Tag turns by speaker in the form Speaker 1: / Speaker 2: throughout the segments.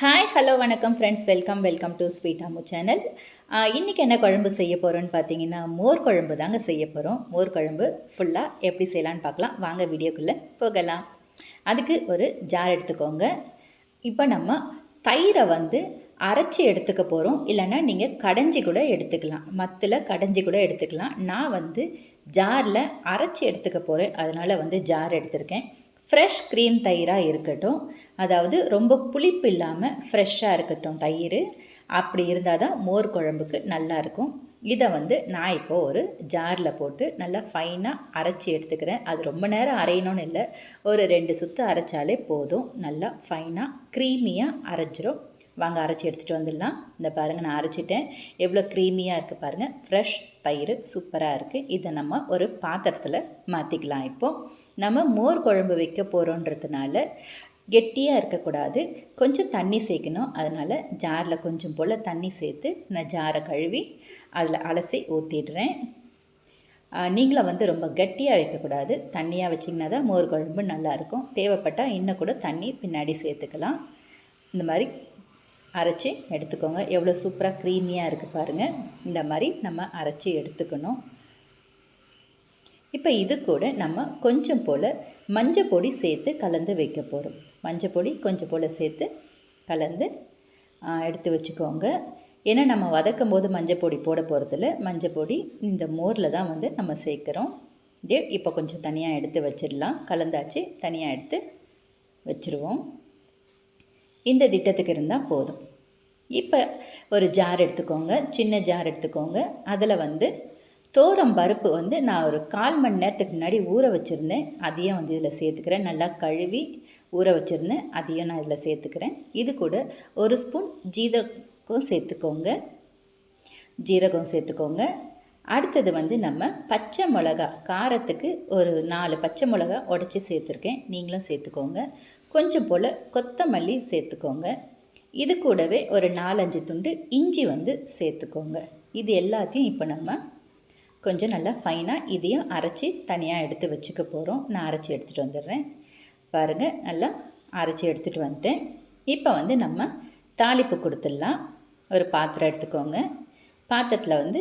Speaker 1: Hi hello வணக்கம் friends welcome welcome to sweet Ammu channel இன்றைக்கி என்ன குழம்பு செய்ய போகிறோன்னு பார்த்தீங்கன்னா மோர் குழம்பு தாங்க செய்ய போகிறோம் மோர் குழம்பு ஃபுல்லாக எப்படி செய்யலான்னு பார்க்கலாம் வாங்க வீடியோக்குள்ளே போகலாம். அதுக்கு ஒரு ஜார் எடுத்துக்கோங்க. இப்போ நம்ம தயிரை வந்து அரைச்சி எடுத்துக்க போகிறோம் இல்லைன்னா நீங்கள் கடைஞ்சி கூட எடுத்துக்கலாம். மத்தில் கடைஞ்சி கூட எடுத்துக்கலாம். நான் வந்து ஜாரில் அரைச்சி எடுத்துக்க போகிறேன் அதனால் வந்து ஜார் எடுத்திருக்கேன். ஃப்ரெஷ் க்ரீம் தயிராக இருக்கட்டும். அதாவது ரொம்ப புளிப்பு இல்லாமல் ஃப்ரெஷ்ஷாக இருக்கட்டும் தயிர். அப்படி இருந்தால் தான் மோர் குழம்புக்கு நல்லாயிருக்கும் இதை வந்து நான் இப்போது ஒரு ஜாரில் போட்டு நல்லா ஃபைனாக அரைச்சி எடுத்துக்கிறேன். அது ரொம்ப நேரம் அரையணும்னு இல்லை. ஒரு ரெண்டு சுற்று அரைச்சாலே போதும். நல்லா ஃபைனாக க்ரீமியாக அரைச்சிரும் வாங்க அரைச்சி எடுத்துகிட்டு வந்துடலாம். இந்த பாருங்கள் நான் அரைச்சிட்டேன். எவ்வளோ க்ரீமியாக இருக்குது பாருங்கள் ஃப்ரெஷ் தயிர் சூப்பராக இருக்குது இதை நம்ம ஒரு பாத்திரத்தில் மாற்றிக்கலாம் இப்போது நம்ம மோர் குழம்பு வைக்க போகிறோன்றதுனால கெட்டியாக இருக்கக்கூடாது. கொஞ்சம் தண்ணி சேர்க்கணும். அதனால் ஜாரில் கொஞ்சம் போல் தண்ணி சேர்த்து நான் ஜாரை கழுவி அதில் அலசி ஊற்றிடுறேன் நீங்களும் வந்து ரொம்ப கட்டியாக வைக்கக்கூடாது. தண்ணியாக வச்சிங்கன்னா தான் மோர் குழம்பு நல்லாயிருக்கும் தேவைப்பட்டால் இன்னும் கூட தண்ணி பின்னாடி சேர்த்துக்கலாம். இந்த மாதிரி அரைச்சி எடுத்துக்கோங்க. எவ்வளோ சூப்பராக க்ரீமியாக இருக்குது பாருங்கள் இந்த மாதிரி நம்ம அரைச்சி எடுத்துக்கணும். இப்போ இது கூட நம்ம கொஞ்சம் போல் மஞ்சள் பொடி சேர்த்து கலந்து வைக்க போகிறோம் மஞ்சள் பொடி கொஞ்சம் போல் சேர்த்து கலந்து எடுத்து வச்சுக்கோங்க. ஏன்னா நம்ம வதக்கும் போது மஞ்சள் பொடி போட போகிறதில்ல மஞ்சள் பொடி இந்த மோரில் தான் வந்து நம்ம சேர்க்குறோம். இதே இப்போ கொஞ்சம் தனியாக எடுத்து வச்சிடலாம். கலந்தாச்சு தனியாக எடுத்து வச்சுருவோம். இந்த திட்டத்துக்கு இருந்தால் போதும். இப்போ ஒரு ஜார் எடுத்துக்கோங்க சின்ன ஜார் எடுத்துக்கோங்க. அதில் வந்து தோரம் பருப்பு வந்து நான் ஒரு கால் மணி நேரத்துக்கு முன்னாடி ஊற வச்சுருந்தேன். அதையும் வந்து இதில் சேர்த்துக்கிறேன். நல்லா கழுவி ஊற வச்சுருந்தேன். அதையும் நான் இதில் சேர்த்துக்கிறேன். இது கூட ஒரு ஸ்பூன் ஜீரகம் சேர்த்துக்கோங்க. ஜீரகம் சேர்த்துக்கோங்க. அடுத்தது வந்து நம்ம பச்சை மிளகா காரத்துக்கு ஒரு நாலு பச்சை மிளகா உடச்சி சேர்த்துருக்கேன். நீங்களும் சேர்த்துக்கோங்க. கொஞ்சம் போல் கொத்தமல்லி சேர்த்துக்கோங்க. இது கூடவே ஒரு நாலஞ்சு துண்டு இஞ்சி வந்து சேர்த்துக்கோங்க. இது எல்லாத்தையும் இப்போ நம்ம கொஞ்சம் நல்லா ஃபைனாக இதையும் அரைச்சி தனியாக எடுத்து வச்சுக்க போகிறோம் நான் அரைச்சி எடுத்துகிட்டு வந்துடுறேன். பாருங்கள் நல்லா அரைச்சி எடுத்துகிட்டு வந்துட்டேன். இப்போ வந்து நம்ம தாளிப்பு கொடுத்துடலாம். ஒரு பாத்திரம் எடுத்துக்கோங்க. பாத்திரத்தில் வந்து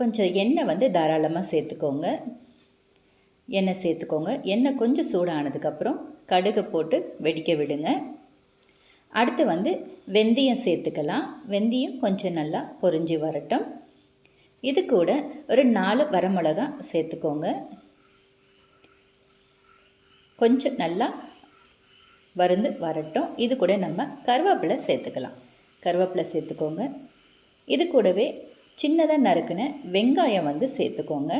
Speaker 1: கொஞ்சம் எண்ணெய் வந்து தாராளமாக சேர்த்துக்கோங்க. எண்ணெய் சேர்த்துக்கோங்க. எண்ணெய் கொஞ்சம் சூடானதுக்கப்புறம் கடுகை போட்டு வெடிக்க விடுங்க. அடுத்து வந்து வெந்தயம் சேர்த்துக்கலாம். வெந்தயம் கொஞ்சம் நல்லா பொறிஞ்சு வரட்டும். இது கூட ஒரு நாலு வரமிளகா சேர்த்துக்கோங்க. கொஞ்சம் நல்லா வருந்து வரட்டும். இது கூட நம்ம கருவேப்பிலை சேர்த்துக்கலாம். கருவேப்பிலை சேர்த்துக்கோங்க. இது கூடவே சின்னதாக நறுக்குன வெங்காயம் வந்து சேர்த்துக்கோங்க.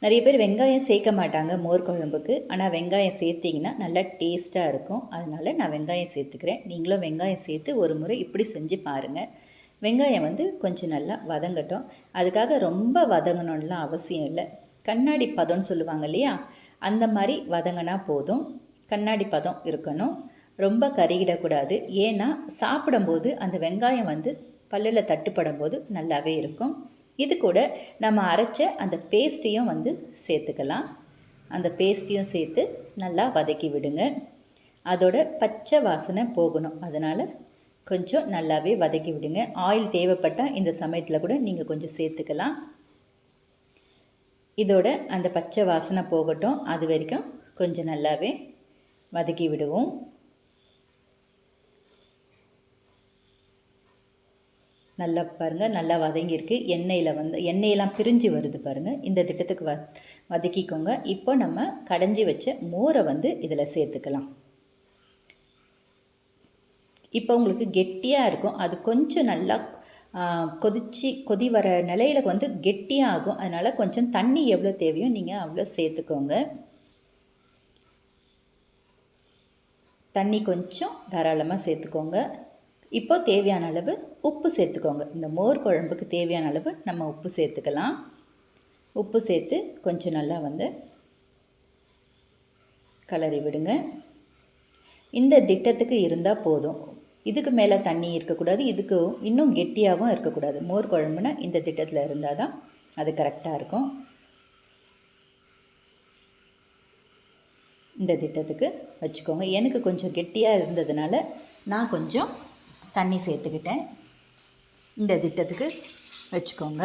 Speaker 1: நிறைய பேர் வெங்காயம் சேர்க்க மாட்டாங்க மோர் குழம்புக்கு. ஆனால் வெங்காயம் சேர்த்திங்கன்னா நல்லா டேஸ்ட்டாக இருக்கும். அதனால் நான் வெங்காயம் சேர்த்துக்கிறேன். நீங்களும் வெங்காயம் சேர்த்து ஒரு முறை இப்படி செஞ்சு பாருங்கள் வெங்காயம் வந்து கொஞ்சம் நல்லா வதங்கட்டும். அதுக்காக ரொம்ப வதங்கணும்லாம் அவசியம் இல்லை. கண்ணாடி பதம்னு சொல்லுவாங்க இல்லையா? அந்த மாதிரி வதங்கினா போதும். கண்ணாடி பதம் இருக்கணும். ரொம்ப கருகிடக்கூடாது. ஏன்னா சாப்பிடும்போது அந்த வெங்காயம் வந்து பல்லில் தட்டுப்படும் போது நல்லாவே இருக்கும். இது கூட நம்ம அரைச்ச அந்த பேஸ்ட்டையும் வந்து சேர்த்துக்கலாம். அந்த பேஸ்ட்டையும் சேர்த்து நல்லா வதக்கி விடுங்க. அதோட பச்சை வாசனை போகணும். அதனால் கொஞ்சம் நல்லாவே வதக்கி விடுங்க. ஆயில் தேவைப்பட்டால் இந்த சமயத்தில் கூட நீங்கள் கொஞ்சம் சேர்த்துக்கலாம். இதோட அந்த பச்சை வாசனை போகட்டும். அது வரைக்கும் கொஞ்சம் நல்லாவே வதக்கி விடுவோம். நல்லா பாருங்கள் நல்லா வதங்கியிருக்கு. எண்ணெயில் வந்து எண்ணெயெல்லாம் பிரிஞ்சு வருது பாருங்கள் இந்த திட்டத்துக்கு வ வதக்கிக்கோங்க. இப்போ நம்ம கடைஞ்சி வச்ச மோரை வந்து இதில் சேர்த்துக்கலாம். இப்போ உங்களுக்கு கெட்டியாக இருக்கும். அது கொஞ்சம் நல்லா கொதிச்சு கொதி வர நிலையில் வந்து கெட்டியாக ஆகும். அதனால் கொஞ்சம் தண்ணி எவ்வளோ தேவையோ நீங்கள் அவ்வளோ சேர்த்துக்கோங்க. தண்ணி கொஞ்சம் தாராளமாக சேர்த்துக்கோங்க. இப்போ தேவையான அளவு உப்பு சேர்த்துக்கோங்க. இந்த மோர் குழம்புக்கு தேவையான அளவு நம்ம உப்பு சேர்த்துக்கலாம். உப்பு சேர்த்து கொஞ்சம் நல்லா வந்து கலரி விடுங்க. இந்த திட்டத்துக்கு இருந்தால் போதும். இதுக்கு மேலே தண்ணி இருக்கக்கூடாது. இதுக்கு இன்னும் கெட்டியாகவும் இருக்கக்கூடாது. மோர் குழம்புனா இந்த திட்டத்தில் இருந்தால் தான் அது கரெக்டாக இருக்கும். இந்த திட்டத்துக்கு வச்சுக்கோங்க. எனக்கு கொஞ்சம் கெட்டியாக இருந்ததுனால நான் கொஞ்சம் தண்ணி சேர்த்துக்கிட்டேன். இந்த திட்டத்துக்கு வச்சுக்கோங்க.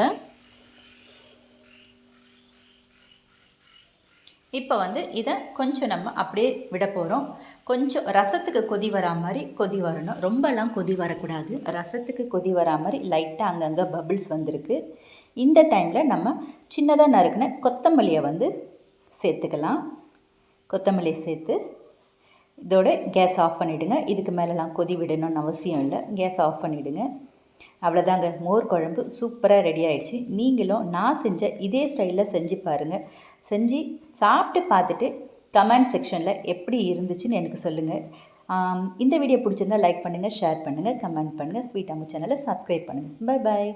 Speaker 1: இப்போ வந்து இதை கொஞ்சம் நம்ம அப்படியே விட போகிறோம் கொஞ்சம் ரசத்துக்கு கொதி வரா மாதிரி கொதி வரணும். ரொம்பலாம் கொதி வரக்கூடாது. ரசத்துக்கு கொதி வரா மாதிரி லைட்டாக அங்கங்கே பபிள்ஸ் வந்திருக்கு. இந்த டைமில் நம்ம சின்னதாக நறுக்கின கொத்தமல்லியை வந்து சேர்த்துக்கலாம். கொத்தமல்லியை சேர்த்து இதோட கேஸ் ஆஃப் பண்ணிவிடுங்க இதுக்கு மேலெலாம் கொதி விடணும்னு அவசியம் இல்லை. கேஸ் ஆஃப் பண்ணிவிடுங்க அவ்வளோதாங்க. மோர் குழம்பு சூப்பராக ரெடி ஆகிடுச்சு நீங்களும் நான் செஞ்ச இதே ஸ்டைலில் செஞ்சு பாருங்கள் செஞ்சு சாப்பிட்டு பார்த்துட்டு கமெண்ட் செக்ஷனில் எப்படி இருந்துச்சுன்னு எனக்கு சொல்லுங்கள் இந்த வீடியோ பிடிச்சிருந்தா லைக் பண்ணுங்கள் ஷேர் பண்ணுங்கள் கமெண்ட் பண்ணுங்கள் ஸ்வீட் அம்மு சேனலை சப்ஸ்கிரைப் பண்ணுங்கள் பை பாய்